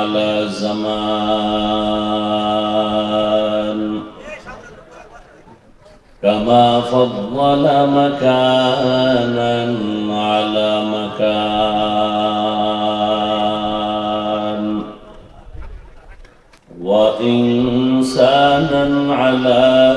على زمان كما فضل مكانا على مكان. وإنسانا على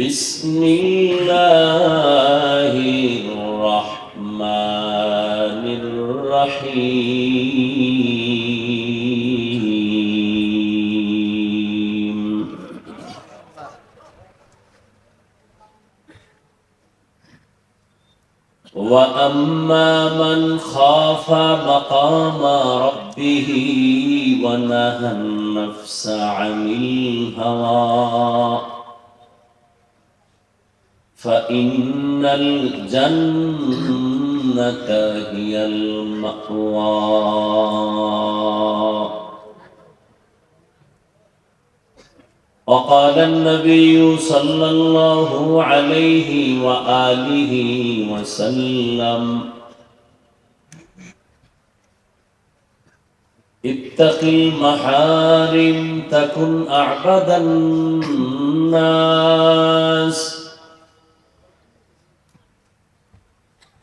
بسم الله الرحمن الرحيم وأما من خاف مقام ربه ونهى النفس عن الهوى فإن الجنة هي المأوى. وقال النبي صلى الله عليه وآله وسلم اتق المحارم تكن أعبد الناس.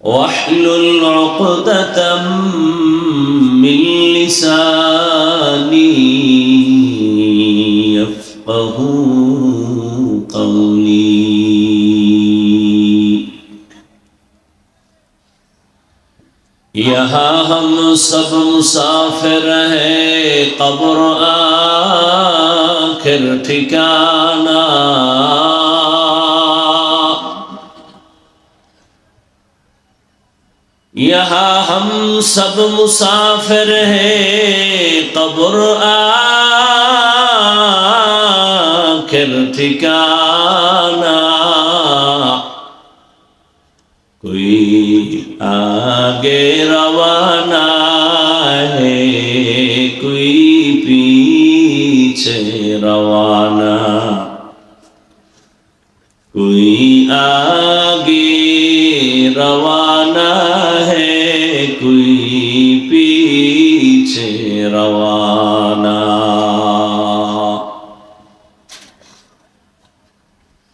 واحلل عقدة من لساني يفقه قولي यहाँ हम सब मुसाफिर हैं कब्र आखिर ठिकाना यहाँ हम सब मुसाफिर हैं कब्र आखिर ठिकाना कोई आगे रवाना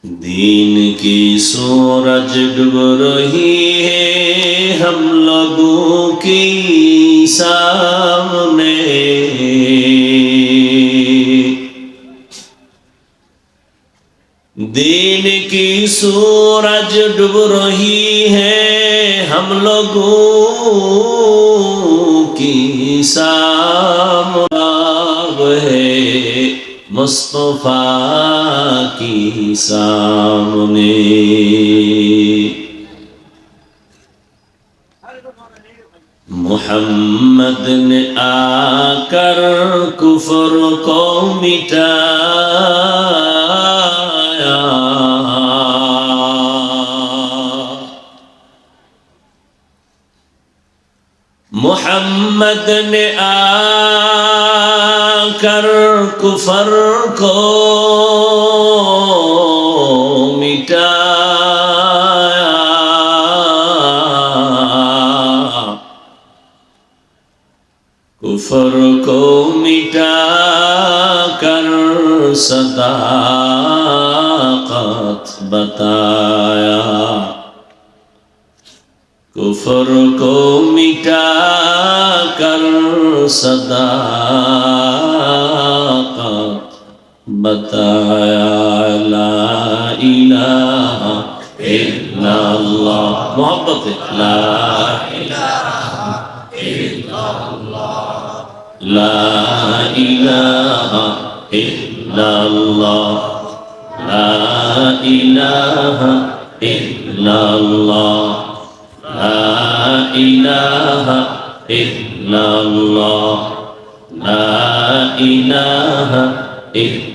दीन की सूरज डूब रही है हम लोगों की सामने। दीन की सूरज डूब रही है हम लोगों की सामराग है मुस्तफ़ा की सामने मोहम्मद ने आकर कुफर को मिटाया मोहम्मद ने आकर কুফর কো মিটা কুফর কো মিটা কর সদাকত বতায়া। কুফর কো মিটা কর সদা তাআলা ইলাহা ইল্লাল্লাহ محبت لا إله إلا الله لا إله إلا الله لا إله إلا الله لا إله إلا الله لا إله إلا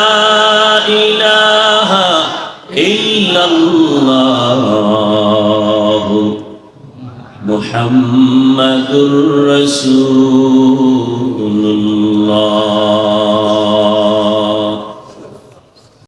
محمد رسول